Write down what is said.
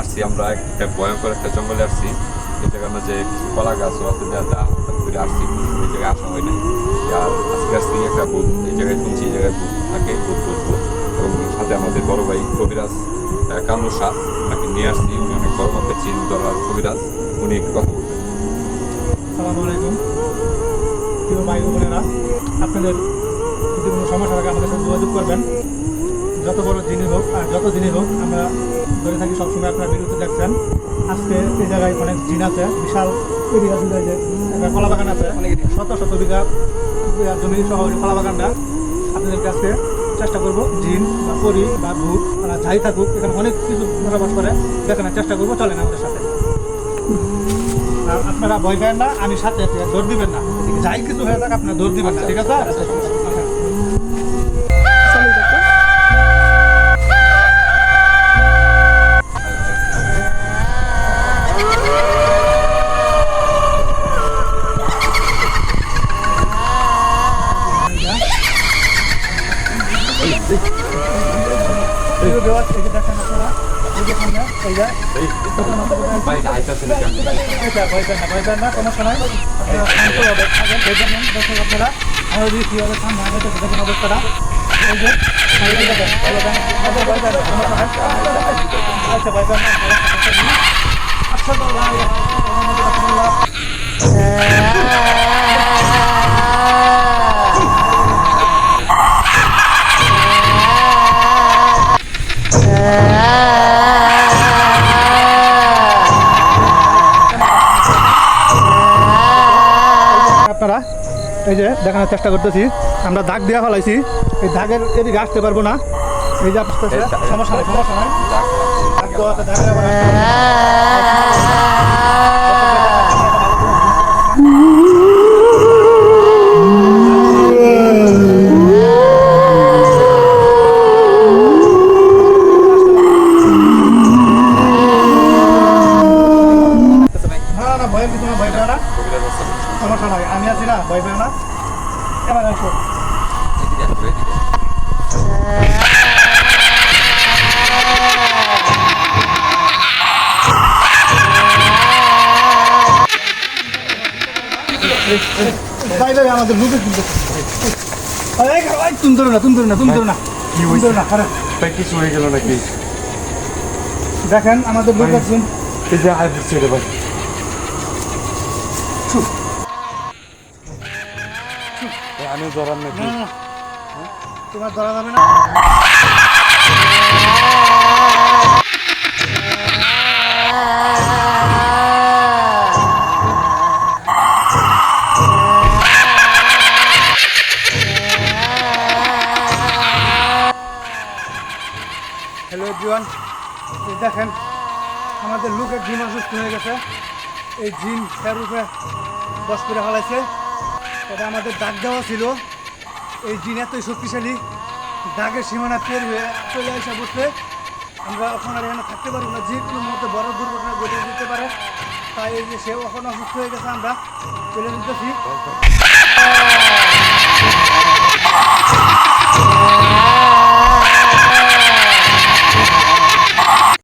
আসছি আমরা একটা ভয়ঙ্কর একটা জঙ্গলে আসছি। এই জায়গার যে কলা গাছ আছে যা যা করে আসছি। এই জায়গায় আসা হয় না আর আজকে আসছি একটা বুথ এই জায়গায় শুনছি, এই জায়গায় বুথ থাকে বুথ বুথ এবং সাথে আমাদের বড় ভাই কবিরাজ কামরু শাহ তাকে নিয়ে আসছি। উনি অনেক বড় মাপের চিন দলার কবিরাজ। উনি একটু কথা বলবেন। সালাম আলাইকুম। প্রিয় ভাই বোনেরা, আপনাদের সমস্যা থাকে আমাদের সাথে যোগাযোগ করবেন। যত বড় জিনিস হোক আর যত জিনিস হোক, আমরা ধরে থাকি সবসময় আপনারা বিরুদ্ধে দেখছেন। আজকে এই জায়গায় অনেক জিন আছে, বিশাল এরিয়া জুড়ে যে একটা কলা বাগান আছে, শত শত বিঘা জমি সহ কলা বাগানটা আপনাদের কাছে চেষ্টা করব, জিন বা পরি বা ভূত বা যাই থাকুক, এখানে অনেক কিছু বসবাস করে, দেখানোর চেষ্টা করব, চলেন আমাদের সাথে। আপনারা ভয় পেন না, আমি সাথে দৌড় দিবেন না। যাই কিছু হয়ে থাক, আপনারা দৌড় দিবেন না, ঠিক আছে? এই যে দেওয়া আছে, এই যে দেখেন আপনারা, ভাই আমরা যদি কীভাবে সামনে আগাইতেছি, দেখেন অবস্থাটা। আচ্ছা, নাই। আচ্ছা, এই যে দেখানোর চেষ্টা করতেছি। আমরা দাগ দেওয়া ফেলাইছি। এই দাগের এদিকে আসতে পারব না। এই যে সমস্যা নাই সমস্যা নাই। আমি আছি না ভয় পেও না। এবার আসো। আমাদের কিন্তু তুমি ধরো না তুমি ধরো না তুমি ধরো না তুমি ধরো না আরে তাই হয়ে গেল নাকি? দেখেন আমাদের লোক একজন এই যে আয় বুঝছে ভাই। আমি ধরার নাকি না। তোমার ধরা যাবে না। হ্যালো এভরিওয়ান দেখেন আমাদের লোকের জিন অসুস্থ হয়ে গেছে। এই জিন তার রূপে বস করে ফেলাইছে এটা আমাদের দাগ দেওয়া ছিল। এই জিন এতই শক্তিশালী দাগের সীমানা পের হয়ে চলে আসা বসলে আমরা এখন আর এখানে থাকতে পারব না। যে কোনো মুহূর্তে বড় দুর্ঘটনা ঘটে যেতে পারে। তাই এই যে সেও এখন অসুস্থ হয়ে গেছে, আমরা চলে যেতেছি।